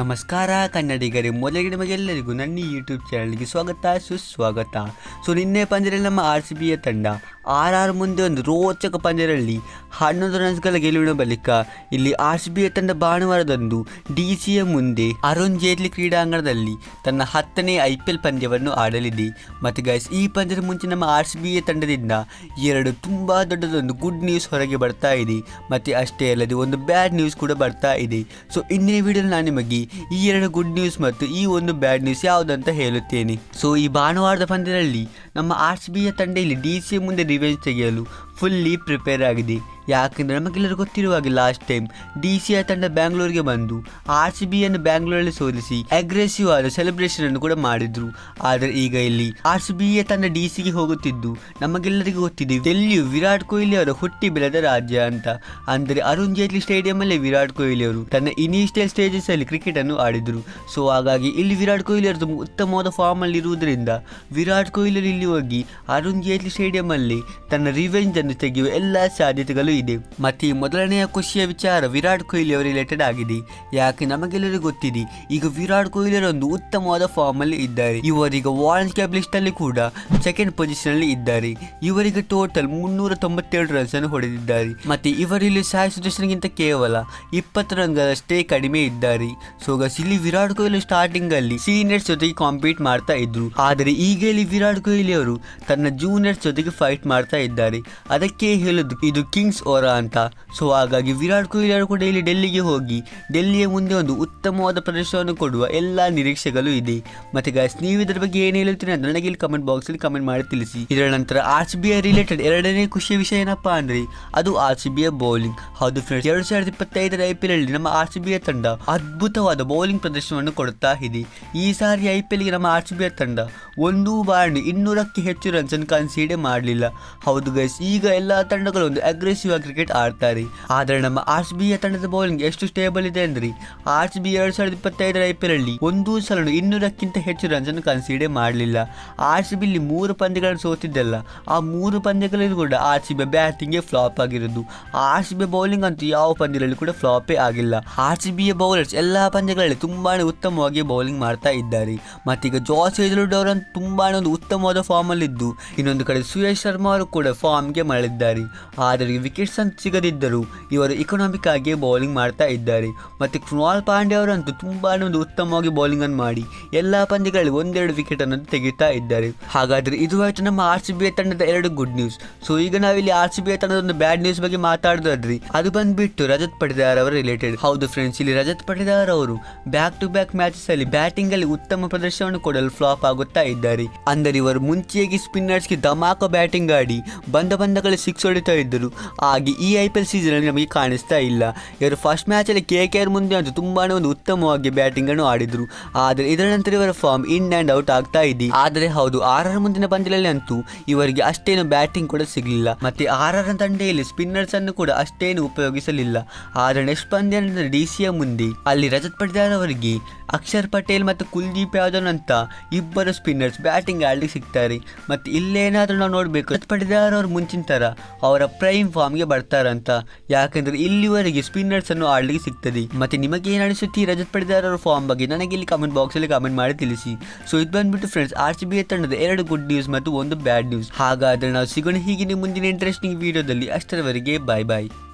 ನಮಸ್ಕಾರ ಕನ್ನಡಿಗರೇ, ಮೊದಲಿಗೆ ನಿಮಗೆಲ್ಲರಿಗೂ ನನ್ನ ಯೂಟ್ಯೂಬ್ ಚಾನಲ್ಗೆ ಸ್ವಾಗತ, ಸುಸ್ವಾಗತ. ಸೊ ನಿನ್ನೆ ಪಂದ್ಯದಲ್ಲಿ ನಮ್ಮ ಆರ್ ಸಿ ಬಿಯ ತಂಡ ಆರ್ ಆರ್ ಮುಂದೆ ಒಂದು ರೋಚಕ ಪಂದ್ಯದಲ್ಲಿ ಹನ್ನೊಂದು ರನ್ಸ್ಗಳ ಗೆಲುವಿನ ಬಳಿಕ ಇಲ್ಲಿ ಆರ್ ಸಿ ಬಿ ತಂಡ ಭಾನುವಾರದಂದು ಡಿ ಸಿಯ ಮುಂದೆ ಅರುಣ್ ಜೇಟ್ಲಿ ಕ್ರೀಡಾಂಗಣದಲ್ಲಿ ತನ್ನ ಹತ್ತನೇ ಐ ಪಿ ಎಲ್ ಪಂದ್ಯವನ್ನು ಆಡಲಿದೆ. ಮತ್ತು ಗೈಸ್ ಈ ಪಂದ್ಯದ ಮುಂಚೆ ನಮ್ಮ ಆರ್ ಸಿ ಬಿಯ ತಂಡದಿಂದ ಎರಡು ತುಂಬ ದೊಡ್ಡದೊಂದು ಗುಡ್ ನ್ಯೂಸ್ ಹೊರಗೆ ಬರ್ತಾ ಇದೆ. ಮತ್ತು ಅಷ್ಟೇ ಅಲ್ಲದೆ ಒಂದು ಬ್ಯಾಡ್ ನ್ಯೂಸ್ ಕೂಡ ಬರ್ತಾ ಇದೆ. ಸೊ ಇಂದಿನ ವಿಡಿಯೋ ನಾನು ನಿಮಗೆ ಈ ಎರಡು ಗುಡ್ ನ್ಯೂಸ್ ಮತ್ತು ಈ ಒಂದು ಬ್ಯಾಡ್ ನ್ಯೂಸ್ ಯಾವುದಂತ ಹೇಳುತ್ತೇನೆ. ಸೊ ಈ ಭಾನುವಾರದ ಪಂದ್ಯದಲ್ಲಿ ನಮ್ಮ ಆರ್ ಸಿ ಬಿಯ ತಂಡ ಇಲ್ಲಿ ಡಿ ಸಿ ಮುಂದೆ ರಿವೆಂಜ್ ತೆಗೆಯಲು ಫುಲ್ಲಿ ಪ್ರಿಪೇರ್ ಆಗಿದೆ. ಯಾಕೆಂದರೆ ನಮಗೆಲ್ಲರೂ ಗೊತ್ತಿರುವ ಹಾಗೆ ಲಾಸ್ಟ್ ಟೈಮ್ ಡಿ ಸಿಯ ತಂಡ ಬ್ಯಾಂಗ್ಳೂರಿಗೆ ಬಂದು ಆರ್ ಸಿ ಬಿಯನ್ನು ಬ್ಯಾಂಗ್ಳೂರಲ್ಲಿ ಸೋಲಿಸಿ ಅಗ್ರೆಸಿವ್ ಆದ ಸೆಲೆಬ್ರೇಷನ್ ಅನ್ನು ಕೂಡ ಮಾಡಿದ್ರು. ಆದರೆ ಈಗ ಇಲ್ಲಿ ಆರ್ ಸಿ ಬಿಯ ತಂಡ ಡಿ ಸಿಗೆ ಹೋಗುತ್ತಿದ್ದು, ನಮಗೆಲ್ಲರಿಗೂ ಗೊತ್ತಿದೆ ಡೆಲ್ಲಿಯು ವಿರಾಟ್ ಕೊಹ್ಲಿ ಅವರ ಹುಟ್ಟಿ ಬೆಳೆದ ರಾಜ್ಯ ಅಂತ. ಅಂದರೆ ಅರುಣ್ ಜೇಟ್ಲಿ ಸ್ಟೇಡಿಯಂ ಅಲ್ಲೇ ವಿರಾಟ್ ಕೊಹ್ಲಿ ಅವರು ತನ್ನ ಇನಿಷಿಯಲ್ ಸ್ಟೇಜಸ್ ಅಲ್ಲಿ ಕ್ರಿಕೆಟ್ ಅನ್ನು ಆಡಿದ್ರು. ಸೊ ಹಾಗಾಗಿ ಇಲ್ಲಿ ವಿರಾಟ್ ಕೊಹ್ಲಿ ಅವರು ಉತ್ತಮವಾದ ಫಾರ್ಮ್ ಅಲ್ಲಿ ಇರುವುದರಿಂದ ವಿರಾಟ್ ಕೊಹ್ಲಿ ಇಲ್ಲಿ ಹೋಗಿ ಅರುಣ್ ಜೇಟ್ಲಿ ಸ್ಟೇಡಿಯಂ ಅಲ್ಲಿ ತನ್ನ ರಿವೆಂಜ್ ಅನ್ನು ತೆಗೆಯುವ ಎಲ್ಲ ಸಾಧ್ಯತೆಗಳು ಇದೆ. ಮತ್ತೆ ಮೊದಲನೆಯ ಖುಷಿಯ ವಿಚಾರ ವಿರಾಟ್ ಕೊಹ್ಲಿ ಅವರ ರಿಲೇಟೆಡ್ ಆಗಿದೆ. ಯಾಕೆ ನಮಗೆಲ್ಲರಿಗೂ ಗೊತ್ತಿದೆ. ಈಗ ವಿರಾಟ್ ಕೊಹ್ಲಿ ಅವರೊಂದು ಉತ್ತಮವಾದ ಫಾರ್ಮ್ ಅಲ್ಲಿ ಇದ್ದಾರೆ. ಇವರೀಗ ವಾರ್ಲ್ಡ್ ಕ್ಯಾಪ್ ಲಿಸ್ಟ್ ಅಲ್ಲಿ ಕೂಡ ಸೆಕೆಂಡ್ ಪೊಸಿಷನ್ ಅಲ್ಲಿ ಇದ್ದಾರೆ. ಇವರಿಗೆ ಟೋಟಲ್ ಮುನ್ನೂರ ತೊಂಬತ್ತೇಳು ರನ್ಸ್ ಅನ್ನು ಹೊಡೆದಿದ್ದಾರೆ. ಮತ್ತೆ ಇವರಲ್ಲಿ ಸಾಯಿ ಸುದರ್ಶನ್ಗಿಂತ ಕೇವಲ ಇಪ್ಪತ್ತು ರನ್ಗಳಷ್ಟೇ ಕಡಿಮೆ ಇದ್ದಾರೆ. ಸೊ ಇಲ್ಲಿ ವಿರಾಟ್ ಕೊಹ್ಲಿ ಸ್ಟಾರ್ಟಿಂಗ್ ಅಲ್ಲಿ ಸೀನಿಯರ್ಸ್ ಜೊತೆಗೆ ಕಾಂಪೀಟ್ ಮಾಡ್ತಾ ಇದ್ರು. ಆದರೆ ಈಗ ಇಲ್ಲಿ ವಿರಾಟ್ ಕೊಹ್ಲಿ ಅವರು ತನ್ನ ಜೂನಿಯರ್ಸ್ ಜೊತೆಗೆ ಫೈಟ್ ಮಾಡ್ತಾ ಇದ್ದಾರೆ. ಅದಕ್ಕೆ ಹೇಳುದು, ಇದು ಕಿಂಗ್ಸ್ ಓರ ಅಂತ. ಸೊ ಹಾಗಾಗಿ ವಿರಾಟ್ ಕೊಹ್ಲಿ ಕೂಡ ಇಲ್ಲಿ ಡೆಲ್ಲಿಗೆ ಹೋಗಿ, ಡೆಲ್ಲಿಯ ಮುಂದೆ ಒಂದು ಉತ್ತಮವಾದ ಪ್ರದರ್ಶನವನ್ನು ಕೊಡುವ ಎಲ್ಲ ನಿರೀಕ್ಷೆಗಳು ಇದೆ. ಮತ್ತೆ ಗಾಯ್ಸ್ ನೀವು ಇದರ ಬಗ್ಗೆ ಏನು ಹೇಳುತ್ತೀರಿ ಅಂತ ನನಗೆ ಇಲ್ಲಿ ಕಮೆಂಟ್ ಬಾಕ್ಸ್ ಅಲ್ಲಿ ಕಮೆಂಟ್ ಮಾಡಿ ತಿಳಿಸಿ. ಇದರ ನಂತರ ಆರ್ ಬಿ ರಿಲೇಟೆಡ್ ಎರಡನೇ ಖುಷಿಯ ವಿಷಯ ಏನಪ್ಪಾ ಅಂದ್ರೆ, ಅದು ಆರ್ ಸಿ ಬೌಲಿಂಗ್ ಹೌದು ಫ್ರೆಂಡ್ಸ್ ಎರಡು ಸಾವಿರದ ಇಪ್ಪತ್ತೈದರ ಐ ಪಿ ಅಲ್ಲಿ ನಮ್ಮ ಆರ್ ಸಿ ತಂಡ ಅದ್ಭುತವಾದ ಬೌಲಿಂಗ್ ಪ್ರದರ್ಶನವನ್ನು ಕೊಡುತ್ತಾ ಇದೆ. ಈ ಸಾರಿ ಐ ಪಿ ಎಲ್ಗೆ ನಮ್ಮ ಆರ್ ಸಿ ತಂಡ ಒಂದು ಬಾರಿ ಇನ್ನೂರಕ್ಕೆ ಹೆಚ್ಚು ರನ್ಸ್ ಅನ್ನು ಕನ್ಸಿಡರ್ ಮಾಡಲಿಲ್ಲ. ಹೌದು ಗೈಸ್ ಈಗ ಎಲ್ಲ ತಂಡಗಳು ಒಂದು ಅಗ್ರೆಸಿವ್ ಕ್ರಿಕೆಟ್ ಆಡ್ತಾರೆ. ಆದರೆ ನಮ್ಮ ಆರ್ ಬಿಯ ತಂಡದ ಬೌಲಿಂಗ್ ಎಷ್ಟು ಸ್ಟೇಬಲ್ ಇದೆ ಅಂದ್ರೆ, ಆರ್ ಸಿ ಬಿ ಎರಡ್ ಸಾವಿರದ ಇಪ್ಪತ್ತೈದರ ಐ ಪಿ ಎಲ್ ಅಲ್ಲಿ ಒಂದು ಸಲ ಇನ್ನೂರಕ್ಕಿಂತ ಹೆಚ್ಚು ರನ್ಸ್ ಅನ್ನು ಕನ್ಸಿಡರ್ ಮಾಡಲಿಲ್ಲ. ಆರ್ ಸಿ ಇಲ್ಲಿ ಮೂರು ಪಂದ್ಯಗಳನ್ನು ಸೋತಿದ್ದಲ್ಲ. ಆ ಮೂರು ಪಂದ್ಯಗಳಲ್ಲಿ ಕೂಡ ಆರ್ ಬಿ ಬ್ಯಾಟಿಂಗ್ ಫ್ಲಾಪ್ ಆಗಿರೋದು. ಆರ್ ಬಿ ಬೌಲಿಂಗ್ ಅಂತೂ ಯಾವ ಪಂದ್ಯಗಳಲ್ಲಿ ಕೂಡ ಫ್ಲಾಪೇ ಆಗಿಲ್ಲ. ಆರ್ ಸಿ ಬೌಲರ್ಸ್ ಎಲ್ಲ ಪಂದ್ಯಗಳಲ್ಲಿ ತುಂಬಾನೇ ಉತ್ತಮವಾಗಿ ಬೌಲಿಂಗ್ ಮಾಡ್ತಾ ಇದ್ದಾರೆ. ಮತ್ತೀಗ ಜಾಸ್ ಹೇಜಲ್ವುಡ್ ಅವರ ತುಂಬಾನೇ ಒಂದು ಉತ್ತಮವಾದ ಫಾರ್ಮ್ ಅಲ್ಲಿದ್ದು, ಇನ್ನೊಂದು ಕಡೆ ಸುಯೇಶ್ ಶರ್ಮಾ ಅವರು ಕೂಡ ಫಾರ್ಮ್ಗೆ ಮರಳಿದ್ದಾರೆ. ಆದರೆ ವಿಕೆಟ್ಸ್ ಅಂತ ಸಿಗದಿದ್ದರೂ ಇವರು ಇಕನಾಮಿಕ್ ಆಗಿ ಬೌಲಿಂಗ್ ಮಾಡ್ತಾ ಇದ್ದಾರೆ. ಮತ್ತೆ ಕೃಣಾಲ್ ಪಾಂಡೆ ಅವರಂತೂ ತುಂಬಾ ಒಂದು ಉತ್ತಮವಾಗಿ ಬೌಲಿಂಗ್ ಅನ್ನು ಮಾಡಿ ಎಲ್ಲ ಪಂದ್ಯಗಳಲ್ಲಿ ಒಂದೆರಡು ವಿಕೆಟ್ ಅನ್ನು ತೆಗಿತಾ ಇದ್ದಾರೆ. ಹಾಗಾದ್ರೆ ಇದು ಆಯ್ತು ನಮ್ಮ ಆರ್ ಸಿ ಬಿ ತಂಡದ ಎರಡು ಗುಡ್ ನ್ಯೂಸ್ ಸೊ ಈಗ ನಾವಿಲ್ಲಿ ಆರ್ ಸಿ ಬಿ ತಂಡದ ಒಂದು ಬ್ಯಾಡ್ ನ್ಯೂಸ್ ಬಗ್ಗೆ ಮಾತಾಡೋದಾದ್ರಿ, ಅದು ಬಂದ್ಬಿಟ್ಟು ರಜತ್ ಪಟಿದಾರ್ ಅವರ ರಿಲೇಟೆಡ್ ಹೌದು ಫ್ರೆಂಡ್ಸ್ ಇಲ್ಲಿ ರಜತ್ ಪಟಿದಾರ್ ಅವರು ಬ್ಯಾಕ್ ಟು ಬ್ಯಾಕ್ ಮ್ಯಾಚಸ್ ಅಲ್ಲಿ ಬ್ಯಾಟಿಂಗ್ ಅಲ್ಲಿ ಉತ್ತಮ ಪ್ರದರ್ಶನವನ್ನು ಕೊಡಲು ಫ್ಲಾಪ್ ಆಗುತ್ತಾ ಇದ್ದಾರೆ. ಅಂದರೆ ಇವರು ಮುಂಚೆಯಾಗಿ ಸ್ಪಿನ್ನರ್ಸ್ಗೆ ಧಮಾಕ ಬ್ಯಾಟಿಂಗ್ ಆಡಿ ಬಂದ ಬಂದಗಳ ಸಿಕ್ಸ್ ಹೊಡಿತಾ ಇದ್ದರು. ಹಾಗೆ ಈ ಐ ಪಿ ಎಲ್ ಸೀಸನ್ ಅಲ್ಲಿ ನಮಗೆ ಕಾಣಿಸ್ತಾ ಇಲ್ಲ. ಇವರು ಫಸ್ಟ್ ಮ್ಯಾಚ್ ಅಲ್ಲಿ ಕೆ ಕೆ ಆರ್ ಮುಂದೆ ಅಂತೂ ತುಂಬಾನೇ ಒಂದು ಉತ್ತಮವಾಗಿ ಬ್ಯಾಟಿಂಗ್ ಅನ್ನು ಆಡಿದ್ರು. ಆದರೆ ಇದರ ನಂತರ ಇವರ ಫಾರ್ಮ್ ಇನ್ ಅಂಡ್ ಔಟ್ ಆಗ್ತಾ ಇದೆ. ಆದರೆ ಹೌದು, ಆರ್ ಆರ್ ಮುಂದಿನ ಪಂದ್ಯದಲ್ಲಿ ಅಂತೂ ಇವರಿಗೆ ಅಷ್ಟೇನು ಬ್ಯಾಟಿಂಗ್ ಕೂಡ ಸಿಗಲಿಲ್ಲ. ಮತ್ತೆ ಆರ್ ಆರ್ ತಂಡೆಯಲ್ಲಿ ಸ್ಪಿನ್ನರ್ಸ್ ಅನ್ನು ಕೂಡ ಅಷ್ಟೇನು ಉಪಯೋಗಿಸಲಿಲ್ಲ. ಆದರೆ ನೆಕ್ಸ್ಟ್ ಪಂದ್ಯ ಡಿ ಸಿಯ ಮುಂದೆ ಅಲ್ಲಿ ರಜತ್ ಪಟಿದಾರ್ ಅವರಿಗೆ ಅಕ್ಷರ್ ಪಟೇಲ್ ಮತ್ತು ಕುಲ್ದೀಪ್ ಯಾದವ್ ಅಂತ ಇಬ್ಬರು ಸ್ಪಿನ್ನರ್ಸ್ ಬ್ಯಾಟಿಂಗ್ ಆಡ್ಲಿಕ್ಕೆ ಸಿಗ್ತಾರೆ. ಮತ್ತೆ ಇಲ್ಲೇನಾದ್ರೂ ನಾವು ನೋಡಬೇಕು, ರಜತ್ ಪಟಿದಾರ್ ಅವ್ರ ಮುಂಚಿನ ತರ ಅವರ ಪ್ರೈಮ್ ಫಾರ್ಮ್ಗೆ ಬರ್ತಾರಂತ. ಯಾಕಂದ್ರೆ ಇಲ್ಲಿವರೆಗೆ ಸ್ಪಿನ್ನರ್ಸ್ ಅನ್ನು ಆಡ್ಲಿಕ್ಕೆ ಸಿಗ್ತದೆ. ಮತ್ತೆ ನಿಮಗೆ ಏನು ಅನಿಸುತ್ತೆ ರಜತ್ ಪಡೆದಾರ್ ಫಾರ್ಮ್ ಬಗ್ಗೆ? ನನಗೆ ಇಲ್ಲಿ ಕಮೆಂಟ್ ಬಾಕ್ಸ್ ಅಲ್ಲಿ ಕಮೆಂಟ್ ಮಾಡಿ ತಿಳಿಸಿ. ಸೊ ಇದು ಬಂದ್ಬಿಟ್ಟು ಫ್ರೆಂಡ್ಸ್ ಆರ್ ಸಿ ಬಿ ತಂಡದ ಎರಡು ಗುಡ್ ನ್ಯೂಸ್ ಮತ್ತು ಒಂದು ಬ್ಯಾಡ್ ನ್ಯೂಸ್ ಹಾಗಾದ್ರೆ ನಾವು ಸಿಗೋಣ ಹೀಗೆ ಮುಂದಿನ ಇಂಟ್ರೆಸ್ಟಿಂಗ್ ವಿಡಿಯೋದಲ್ಲಿ ಅಷ್ಟರವರೆಗೆ ಬಾಯ್ ಬಾಯ್